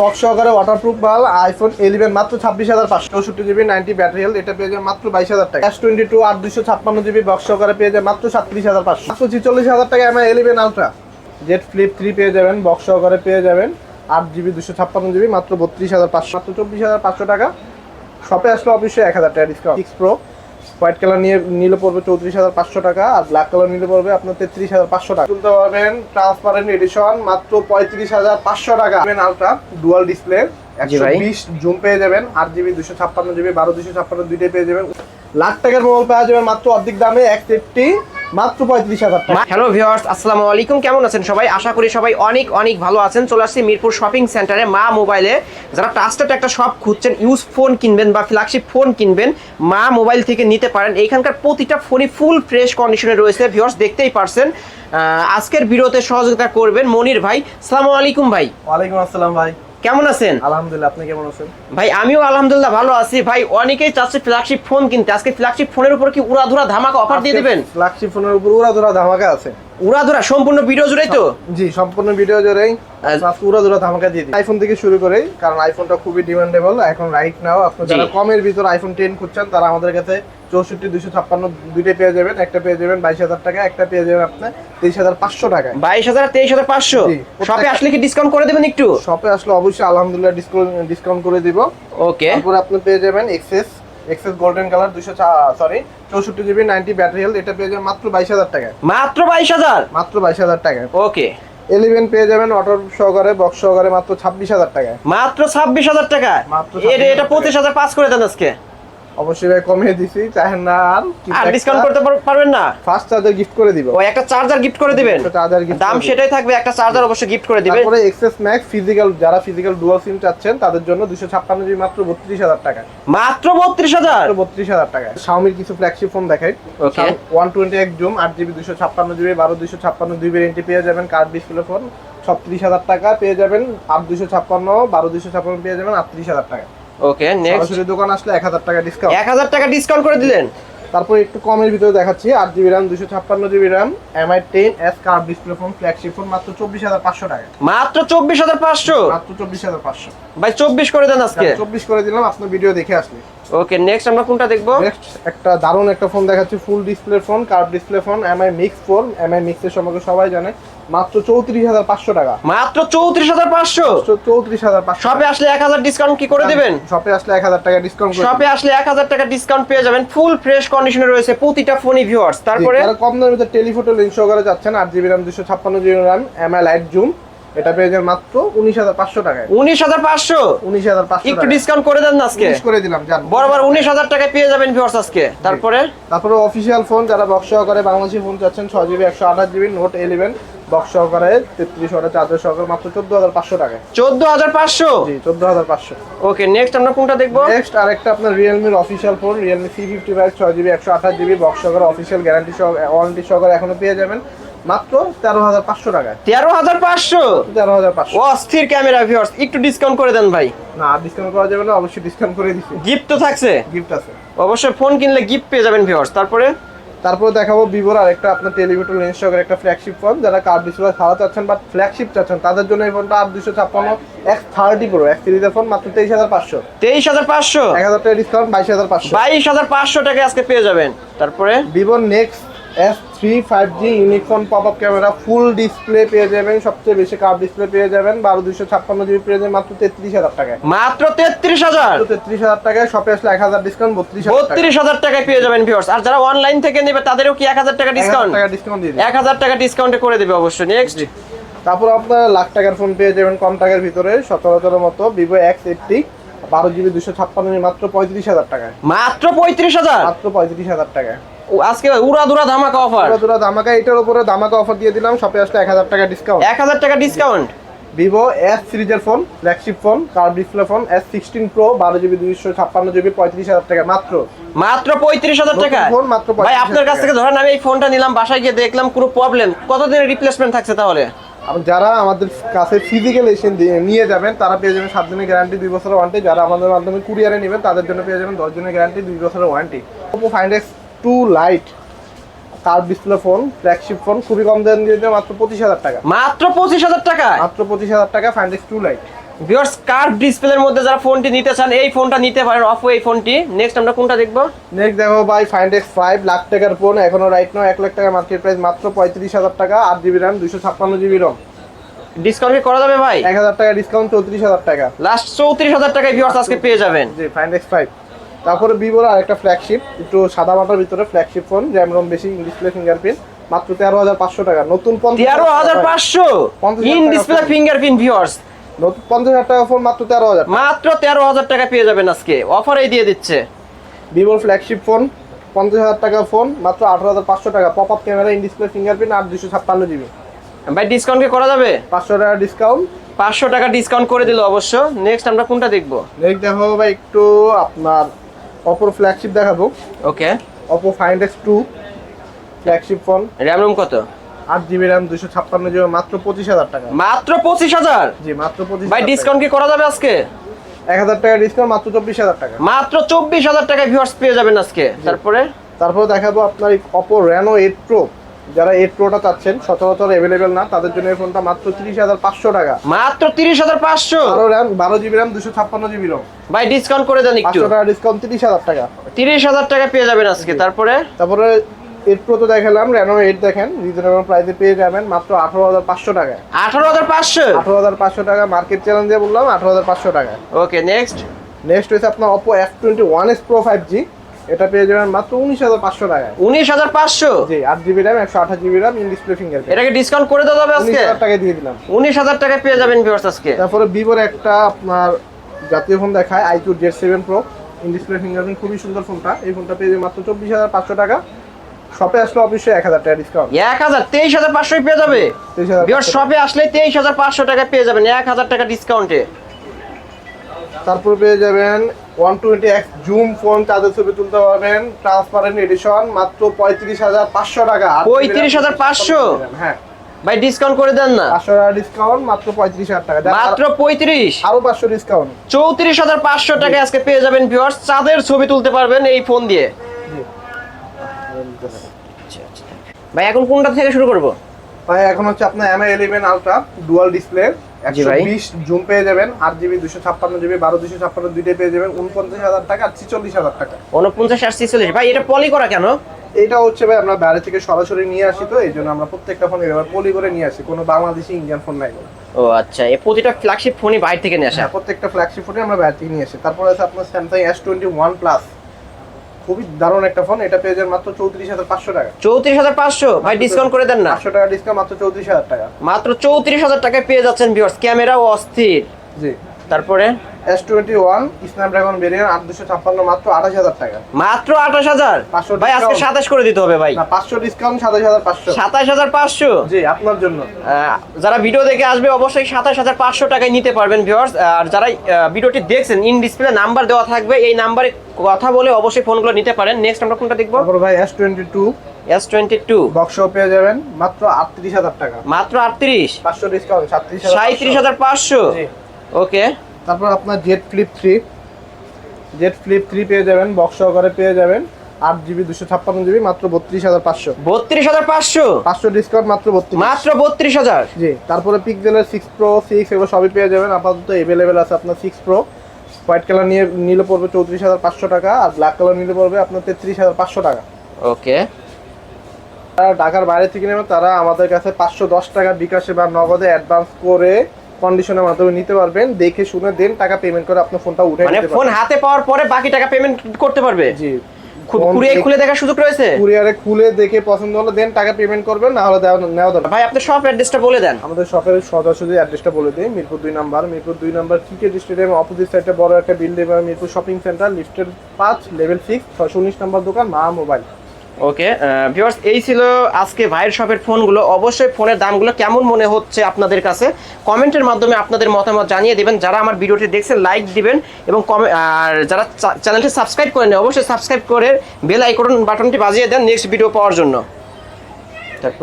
Box সহকারে waterproof মাল iPhone eleven মাত্র ছাব্বিশ হাজার পাঁচশো চৌষট্টি জিবি নাইনটি ব্যাটারি হেলথ এটা পেয়ে যাবে মাত্র বাইশ হাজার টাকা। এস টোয়েন্টি টু আট দুশো ছাপ্পান্ন জিবি বক্স সহকারে পেয়ে যাবে মাত্র সাতত্রিশ হাজার পাঁচশো। মাত্র ছিচল্লিশ হাজার টাকা Mi eleven ultra Z flip three পেয়ে যাবেন বক্স সহকারে পেয়ে যাবেন, আট জিবি দুশো ছাপ্পান্ন জিবি মাত্র বত্রিশ হাজার পাঁচশো। মাত্র চব্বিশ হাজার পাঁচশো টাকা। শপে আসলে অবশ্যই এক হাজার টাকা discount six pro white colour নিয়ে নিলে পড়বে চৌত্রিশ হাজার পাঁচশো টাকা আর ব্ল্যাক কালার নিলে পড়বে আপনার তেত্রিশ হাজার পাঁচশো টাকা। তুলতে পারবেন ট্রান্সপারেন্ট এডিশন মাত্র পঁয়ত্রিশ হাজার পাঁচশো টাকা। আলট্রা ডুয়াল ডিসপ্লে একশো বিশ জুম পেয়ে যাবেন আট জিবি দুশো ছাপ্পান্ন জিবি বারো দুশো ছাপ্পান্ন দুইটাই পেয়ে যাবেন। লাখ টাকার মোবাইল পাওয়া যাবে মাত্র অর্ধেক দামে এক সেটটি মাত্র পঁয়ত্রিশ হাজার টাকা। হ্যালো ভিউয়ার্স আসসালামু আলাইকুম। কেমন আছেন সবাই? আশা করি সবাই অনেক অনেক ভালো আছেন। চলে আসছি মিরপুর শপিং সেন্টারে মা মোবাইলে। যারা ট্রাস্টেড একটা শপ খুঁজছেন ইউজ ফোন কিনবেন বা ফ্ল্যাগশিপ ফোন কিনবেন মা মোবাইল থেকে নিতে পারেন। এইখানকার প্রতিটা ফোনই ফুল ফ্রেশ কন্ডিশনে রয়েছে। ভিউয়ার্স দেখতেই পারছেন। আজকের ভিডিওতে সহযোগিতা করবেন মনির ভাই। সালামু আলাইকুম ভাই। ওয়ালাইকুম আসসালাম ভাই। কেমন আছেন? আলহামদুলিল্লাহ আপনি কেমন আছেন? ভাই আমিও আলহামদুলিল্লাহ ভালো আছি। ভাই অনেকেই চাচ্ছে ফ্ল্যাগশিপ ফোন কিনতে। আজকে ফ্ল্যাগশিপ ফোনের উপর কি উড়াধুরা ধামাকা অফার দিয়ে দিবেন? ফ্ল্যাগশিপ ফোনের উপর উড়া ধরা ধামাকা আছে। উড়াধুরা সম্পূর্ণ ভিডিও জুড়েই তো? জি সম্পূর্ণ ভিডিও জুড়েই। পুরো ধরে ধামাকা দিয়ে দিই। আইফোন থেকে শুরু করে কারণ আইফোনটা খুবই ডিমান্ডেবল এখন রাইট নাও আপনি যারা কমের ভিতর আইফোন টেন খুঁজছেন তারা আমাদের কাছে চৌষট্টি দুশো ছাপ্পান্ন দুইটাই পেয়ে যাবেন। একটা পেয়ে যাবেন বাইশ হাজার টাকা একটা পেয়ে যাবেন আপনার তেইশ হাজার পাঁচশো টাকা বাইশ হাজার তেইশ হাজার পাঁচশো? শপে আসলে কি ডিসকাউন্ট করে দেবেন একটু? শপে আসলে অবশ্যই আলহামদুলিল্লাহ ডিসকাউন্ট ডিসকাউন্ট করে দিব। ওকে তারপরে আপনি পেয়ে যাবেন এক্সেস এক্সেস গোল্ডেন কালার দুশো সরি চৌষট্টি জিবি নাইনটি ব্যাটারি হেলথ এটা পেয়ে যাবেন মাত্র বাইশ হাজার টাকায়। মাত্র বাইশ হাজার? মাত্র বাইশ হাজার টাকায়। ওকে এলিভেন পেয়ে যাবেন অটো সহকারে বক্স সহকারে মাত্র ছাব্বিশ হাজার টাকায়। মাত্র ছাব্বিশ হাজার টাকা মাত্র এটা এটা পঁচিশ হাজার পাস করে দেন আজকে। অবশ্যই ভাই কমিয়ে দিছি চাহেন না আর আর ডিসকাউন্ট করতে পারবেন না? ফার্স্ট চার্জার গিফট করে দিব। ও একটা চার্জার গিফট করে দিবেন? চার্জার গিফট দাম সেটাই থাকবে একটা চার্জার অবশ্যই গিফট করে দিবেন। তারপরে এক্সেস ম্যাক্স ফিজিক্যাল যারা ফিজিক্যাল ডুয়াল সিম চাচ্ছেন তাদের জন্য দুশো ছাপ্পান্ন জিবি মাত্র বত্রিশ হাজার টাকা। মাত্র বত্রিশ হাজার? মাত্র বত্রিশ হাজার টাকা। শাওমির কিছু ফ্ল্যাগশিপ ফোন দেখাই. ওয়ান এক জুম আট জিবি দুশো ছাপ্পান্ন জিবি বারো দুশো ছাপ্পান্ন দুই ভেরিয়েন্টে পেয়ে যাবেন কার্ড ডিসপ্লে ফোন ছত্রিশ হাজার টাকা পেয়ে যাবেন আট দুশো ছাপ্পান্ন বারো দুশো ছাপ্পান্ন পেয়ে যাবেন আটত্রিশ হাজার টাকা। ওকে নেক্সট দোকান আসলে এক হাজার টাকা ডিসকাউন্ট এক হাজার টাকা ডিসকাউন্ট করে দিলেন। তারপর একটু কমের ভিতরে দেখাচ্ছি আট জিবি র্যাম দুশো ছাপ্পান্ন GB RAM Mi ten S curved display phone flagship phone মাত্র চব্বিশ হাজার পাঁচশো টাকা। মাত্র চব্বিশ হাজার পাঁচশো? মাত্র চব্বিশ হাজার পাঁচশো। ভাই চব্বিশ করে দেন আজকে। চব্বিশ করে দিলাম আপনার ভিডিও দেখে আসলে। ওকে নেক্সট আমরা কোনটা দেখব। নেক্সট একটা দারুণ একটা ফোন দেখাচ্ছি full display phone curve display phone Mi mix phone Mi মিক্সের সম্পর্কে সবাই জানে। মাত্র চৌত্রিশ হাজার পাঁচশো টাকা। মাত্র চৌত্রিশ হাজার পাঁচশো? চৌত্রিশ হাজার পাঁচশো শপে আসলে এক হাজার ডিসকাউন্ট কি করে দিবেন? শপে আসলে এক হাজার টাকা ডিসকাউন্ট শপে আসলে এক হাজার টাকা ডিসকাউন্ট পেয়ে যাবেন। ফুল ফ্রেশ কন্ডিশনে রয়েছে প্রতিটা ফোনই ভিউয়ার্স তারপরে? কম দামের ভিতরে টেলিফোটো লিঙ্ক সহকারে যাচ্ছেন আট জিবি র্যাম দুশো ছাপ্পান্ন GB RAM Mi lite zoom এটা পেয়ে যাবেন মাত্র উনিশ হাজার পাঁচশো টাকায়। উনিশ হাজার পাঁচশো? উনিশ হাজার পাঁচশো একটু ডিসকাউন্ট করে দেন আজকে? করে দিলাম জান বরাবর উনিশ হাজার টাকায় পেয়ে যাবেন ভিউয়ার্স আজকে। তারপরে? তারপরে অফিসিয়াল ফোন যারা বক্স সহকারে বাংলাদেশি ফোন চাচ্ছেন ছয় জিবি একশো আঠাশ জিবি নোট ইলেভেন বক্স সহকারে তেত্রিশ ওয়াটের চার্জার সহকারে মাত্র চোদ্দ হাজার পাঁচশো টাকায়। চোদ্দ হাজার পাঁচশো? জি চোদ্দ হাজার পাঁচশো। ওকে নেক্সট আমরা কোনটা দেখব? নেক্সট আরেকটা আপনার ফোন সি ফিফটি ফাইভ ছয় জিবি একশো আঠাশ জিবি বক্স সহকারে অফিসিয়াল গ্যারান্টি সহ ওয়ারেন্টি সহকারে এখনও পেয়ে যাবেন। মাত্র তেরো হাজার পাঁচশো টাকায়। তেরো হাজার পাঁচশো? তেরো হাজার পাঁচশো। অস্থির ক্যামেরা ভিউয়ার্স একটু ডিসকাউন্ট করে দেন ভাই। না ডিসকাউন্ট করা যাবে না অবশ্যই ডিসকাউন্ট করে দিচ্ছি গিফট তো থাকছে? গিফট আছে। অবশ্যই ফোন কিনলে গিফট পেয়ে যাবেন ভিউয়ার্স তারপরে? তারপরে দেখাবো ভিভোর আরেকটা আপনার টেলিভিশন লেন্স সহকারে একটা ফ্ল্যাগশিপ ফোন যারা কার্ড ডিসপ্লে খাওয়া চাচ্ছেন বাট ফ্ল্যাগশিপ চাচ্ছেন তাদের জন্য এই ফোনটা আট দুশো ছাপ্পান্ন এক্স থার্টি প্রো এক্স সিরিজের ফোন মাত্র তেইশ হাজার পাঁচশো। তেইশ হাজার পাঁচশো? এক হাজার টাকা ডিসকাউন্ট বাইশ হাজার পাঁচশো। বাইশ হাজার পাঁচশো টাকা আজকে পেয়ে যাবেন। তারপরে? ভিভোর next S three five G ইউনিকন pop up camera full display পেয়ে যাবেন সবচেয়ে বেশি কার্ভ ডিসপ্লে পেয়ে যাবেন বারো দুশো ছাপ্পান্ন জিবি পেয়ে যাবেন মাত্র তেত্রিশ হাজার টাকায়। মাত্র তেত্রিশ হাজার? তেত্রিশ হাজার টাকায় শপে আসলে এক হাজার ডিসকাউন্ট বত্রিশ বত্রিশ হাজার টাকায় পেয়ে যাবেন ভিউয়ার্স আর যারা অনলাইন থেকে নেবে তাদেরও কি এক হাজার টাকা ডিসকাউন্ট টাকা ডিসকাউন্ট দিয়ে। এক হাজার টাকা ডিসকাউন্টে করে দেবে অবশ্যই। নেক্সট তারপর আপনার লাখ টাকার ফোন পেয়ে যাবেন কম টাকার ভিতরে সচরাচরের মতো ভিভো এক্স এইটটি বারো জিবি দুশো ছাপ্পান্ন মাত্র পঁয়ত্রিশ হাজার টাকায়। মাত্র পঁয়ত্রিশ হাজার? মাত্র পঁয়ত্রিশ হাজার টাকায়। আজকে উড়া দুরা ধামাকা অফার দুরা ধামাকা এটার উপরে ধামাকা অফার দিয়ে দিলাম শপে আসলে এক হাজার টাকা ডিসকাউন্ট এক হাজার টাকা ডিসকাউন্ট ভিভো এস সিরিজের phone flagship phone curve display phone S sixteen pro বারো জিবি দুইশো ছাপ্পান্ন জিবি পঁয়ত্রিশ হাজার টাকা মাত্র। মাত্র পঁয়ত্রিশ হাজার টাকা? ফোন মাত্র ভাই আপনার কাছ থেকে ধরেন আমি এই ফোনটা নিলাম বাসায় গিয়ে দেখলাম কোনো প্রবলেম কতদিনের রিপ্লেসমেন্ট থাকছে তাহলে? যারা আমাদের কাছে ফিজিক্যাল এসে নিয়ে যাবেন তারা পেয়ে যাবেন সাত দিনের গ্যারান্টি দুই বছরের ওয়ারেন্টি যারা আমাদের মাধ্যমে কুরিয়ারে নেবেন তাদের জন্য পেয়ে যাবেন দশ দিনের গ্যারান্টি দুই বছরের warranty Oppo find X two lite. Curve display phone? Flagship phone? খুবই কম দাম দিয়ে মাত্র পঁচিশ হাজার টাকা। মাত্র পঁচিশ হাজার টাকা মাত্র পঁচিশ হাজার টাকা find X two lite. Viewers curve ডিসপ্লের মধ্যে যারা ফোনটি নিতে চান এই ফোনটা নিতে পারেন। অপো এই ফোনটি। নেক্সট আমরা কোনটা দেখব? নেক্সট দেখো ভাই ফাইন্ড এক্স ফাইভ লাখ টাকার ফোন এখনও রাইট নাও এক লাখ টাকা মার্কেট প্রাইস মাত্র পঁয়ত্রিশ হাজার টাকা আট জিবি র্যাম দুশো ছাপ্পান্ন জিবি রম ডিসকাউন্ট কি করা যাবে ভাই? এক হাজার টাকা ডিসকাউন্ট চৌত্রিশ হাজার টাকা। লাস্ট চৌত্রিশ হাজার টাকায় ভিউয়ার্স আজকে পেয়ে যাবেন। জি ফাইন্ড এক্স ফাইভ তারপরে ভিভোর আরেকটা ফ্ল্যাগশিপ একটু সাদা মাটার ভিতরে ফ্ল্যাগশিপ ফোন র্যাম রম বেশি ডিসপ্লে ফিঙ্গারপ্রিন্ট মাত্র তেরো হাজার পাঁচশো টাকা। নতুন তেরো হাজার পাঁচশো? ইন ডিসপ্লে ফিঙ্গারপ্রিন্ট ভিউয়ার্স নতুন পঞ্চাশ হাজার টাকা ফোন মাত্র তেরো হাজার মাত্র তেরো হাজার টাকা পেয়ে যাবেন আজকে। অফারেই দিয়ে দিচ্ছে। ভিভোর ফ্ল্যাগশিপ ফোন পঞ্চাশ হাজার টাকা ফোন মাত্র আঠারো হাজার পাঁচশো টাকা। Pop up camera in display fingerprint আর দুশো ছাপ্পান্ন জিবি ভাই ডিসকাউন্ট কি করা যাবে? পাঁচশো টাকা ডিসকাউন্ট পাঁচশো টাকা ডিসকাউন্ট করে দিল অবশ্য। নেক্সট আমরা কোনটা দেখব? নেক্সট দেখো ভাই একটু আপনার অপোর ফ্ল্যাগশিপ দেখাবো। Okay Oppo find X two flagship phone RAM ROM কত? আট জিবি র্যাম দুশো ছাপ্পান্ন জিবি মাত্র পঁচিশ হাজার টাকা। মাত্র পঁচিশ হাজার? জি মাত্র পঁচিশ ভাই ডিসকাউন্ট কি করা যাবে আজকে? এক হাজার টাকা ডিসকাউন্ট মাত্র চব্বিশ হাজার টাকা। মাত্র চব্বিশ হাজার টাকায় ভিউয়ার্স পেয়ে যাবেন আজকে। তারপরে? তারপরে দেখাবো আপনার অপো র্যানো এইট প্রো যারা এইট প্রোটা চাচ্ছেন সচরাচর অ্যাভেলেবেল না তাদের জন্য এই ফোনটা মাত্র তিরিশ হাজার পাঁচশো টাকা। মাত্র তিরিশ হাজার পাঁচশো? বারো র্যাম বারো জিবি র্যাম দুশো ছাপ্পান্ন জিবি রম ভাই ডিসকাউন্ট করে দেন একটু। টাকা ডিসকাউন্ট তিরিশ হাজার টাকা। তিরিশ হাজার টাকা পেয়ে যাবেন আজকে। তারপরে? তারপরে এইট প্রো তো দেখালাম র্যানো এইট দেখেন রিজনেবল প্রাইসে পেয়ে যাবেন মাত্র আঠারো হাজার পাঁচশো টাকা। আঠারো হাজার পাঁচশো? আঠারো হাজার পাঁচশো টাকা মার্কেট চ্যালেঞ্জ বললাম আঠারো হাজার পাঁচশো টাকা। ওকে নেক্সট নেক্সট হচ্ছে আপনার Oppo F twenty one S pro five G এটা পেয়ে যাবেন মাত্র উনিশ হাজার পাঁচশো টাকায়। উনিশ হাজার পাঁচশো? জি আট জিবি র্যাম একশো আঠাশ GB RAM in display finger এটাকে ডিসকাউন্ট করে দেওয়া যাবে আজকে? টাকায় দিয়ে দিলাম। উনিশ হাজার টাকায় পেয়ে যাবেন ভিউয়ার্স আজকে। তারপরে ভিভোর একটা আপনার জাতীয় ফোন দেখায় I two Z seven pro in display fingerprint খুবই সুন্দর ফোনটা এই ফোনটা পেয়ে যাবে মাত্র চব্বিশ হাজার পাঁচশো টাকা। শপে আসলে অবশ্যই এক হাজার টাকা ডিসকাউন্ট এক হাজার তেইশ হাজার পাঁচশোই পেয়ে যাবে। তেইশ হাজার ভিউয়ার্স শপে আসলে তেইশ হাজার পাঁচশো টাকা পেয়ে যাবেন এক হাজার টাকা ডিসকাউন্টে তারপর পেয়ে যাবেন one twenty X zoom phone চার্জের ছবি তুলতে পারবেন। ট্রান্সপারেন্ট এডিশন মাত্র পঁয়ত্রিশ হাজার পাঁচশো টাকা। 35,500? হ্যাঁ। ভাই ডিসকাউন্ট করে দেন না। পাঁচশো টাকা ডিসকাউন্ট মাত্র পঁয়ত্রিশ হাজার টাকা। মাত্র পঁয়ত্রিশ? আরও পাঁচশো ডিসকাউন্ট চৌত্রিশ হাজার পাঁচশো টাকা আজকে পেয়ে যাবেন ভিউয়ার্স চাঁদের ছবি তুলতে পারবেন এই ফোন দিয়ে। ভাই এখন কোনটা থেকে শুরু করব? ভাই এখন হচ্ছে আপনার Mi eleven ultra dual display. বিশ জুম পেয়ে যাবেন আট জিবি দুশো ছাপ্পান্ন জিবি বারো দুশো ছাপ্পান্ন দুইটাই পেয়ে যাবেন উনপঞ্চাশ হাজার টাকা আর ছিচল্লিশ হাজার টাকা। উনপঞ্চাশ আর ছিচল্লিশ। ভাই এটা পলি করা কেন? এটা হচ্ছে ভাই আমরা বাইরে থেকে সরাসরি নিয়ে আসি তো এই জন্য আমরা প্রত্যেকটা ফোন এবার পলি করে নিয়ে আসি কোনো বাংলাদেশি ইন্ডিয়ান ফোন নাই। ও আচ্ছা এই প্রতিটা ফ্ল্যাগশিপ ফোনই বাইরে থেকে নিয়ে আসা? হ্যাঁ প্রত্যেকটা ফ্ল্যাগশিপ ফোনে আমরা বাইরে থেকে নিয়ে আসি। তারপরে আছে আপনার Samsung S twenty one plus খুবই দারুণ একটা ফোন এটা পেয়ে যাবেন মাত্র চৌত্রিশ হাজার পাঁচশো টাকা। চৌত্রিশ হাজার পাঁচশো? ভাই ডিসকাউন্ট করে দেন না। পাঁচশো টাকা ডিসকাউন্ট মাত্র চৌত্রিশ হাজার টাকা। মাত্র চৌত্রিশ হাজার টাকায় পেয়ে যাচ্ছেন ভিউয়ার্স ক্যামেরাও অস্থির। জি। তারপরে? S twenty one Snapdragon variant আট দুশো ছাপ্পান্ন মাত্র আঠাশ হাজার টাকা। মাত্র আঠাশ হাজার? 500 ভাই আজকে। সাতাশ করে দিতে হবে ভাই। পাঁচশো ডিসকাউন্ট সাতাশ হাজার পাঁচশো। সাতাশ হাজার পাঁচশো? জি আপনার জন্য। যারা ভিডিও দেখে আসবে অবশ্যই সাতাশ হাজার পাঁচশো টাকায় নিতে পারবেন ভিউয়ার্স আর যারা ভিডিওটি দেখছেন ইন ডিসপ্লে নাম্বার দেওয়া থাকবে এই নাম্বারে কথা বলে অবশ্যই ফোনগুলো নিতে পারেন। নেক্সট আমরা কোনটা দেখব? ভাই S twenty two S twenty two box পেয়ে যাবেন মাত্র আটত্রিশ হাজার টাকা। মাত্র আটত্রিশ? পাঁচশো ডিসকাউন্ট সাতত্রিশ সাঁত্রিশ হাজার পাঁচশো? জি। ওকে তারপর আপনার Z flip three. Z flip three পেয়ে যাবেন বক্স সহকারে পেয়ে যাবেন। আট জিবি দুশো ছাপ্পান্ন জিবি মাত্র বত্রিশ হাজার পাঁচশো। বত্রিশ হাজার পাঁচশো? পাঁচশো ডিসকাউন্ট মাত্র বত্রিশ। মাত্র বত্রিশ হাজার? জি তারপরে পিকজেলের সিক্স প্রো সিক্স এগুলো সবই পেয়ে যাবেন। আপাতত অ্যাভেলেবেল আছে আপনার সিক্স প্রো হোয়াইট কালার নিয়ে নিলে পড়বে চৌত্রিশ হাজার পাঁচশো টাকা আর ব্ল্যাক কালার নিলে পড়বে আপনার তেত্রিশ হাজার পাঁচশো টাকা। ওকে। তারা ঢাকার বাইরে থেকে নেবে তারা আমাদের কাছে পাঁচশো দশ টাকা বিকাশে বা নগদে অ্যাডভান্স করে কন্ডিশনের মাধ্যমে নিতে পারবেন। দেখে শুনে দেন টাকা পেমেন্ট করে আপনার ফোনটা উঠে মানে ফোন হাতে পাওয়ার পরে বাকি টাকা পেমেন্ট করতে পারবে? জি। খুলে দেখার সুযোগ রয়েছে? কুরিয়ারে খুলে দেখে পছন্দ হলে দেন টাকা পেমেন্ট করবেন না হলে দেওয়া নেওয়া দরকার ভাই আপনার সব অ্যাড্রেসটা বলে দেন। আমাদের শপের অ্যাড্রেসটা বলে দিই মিরপুর দুই নাম্বার। মিরপুর দুই নাম্বার ক্রিকেট স্টেডিয়াম অপোজিট সাইডে বড় একটা বিল্ডিং মিরপুর শপিং সেন্টার লিফটের পাঁচ লেভেল সিক্স ছয়শো উনিশ নাম্বার দোকান মা মোবাইল ওকে ভিউয়ার্স এই ছিল আজকে ভাইয়ের শপের ফোনগুলো। অবশ্যই ফোনের দামগুলো কেমন মনে হচ্ছে আপনাদের কাছে? কমেন্টের মাধ্যমে আপনাদের মতামত জানিয়ে দেবেন। যারা আমার ভিডিওটি দেখছে লাইক দিবেন এবং কমে আর যারা চ্যানেলটি সাবস্ক্রাইব করেন অবশ্যই সাবস্ক্রাইব করে বেল আইকন বাটনটি বাজিয়ে দেন নেক্সট ভিডিও পাওয়ার জন্য।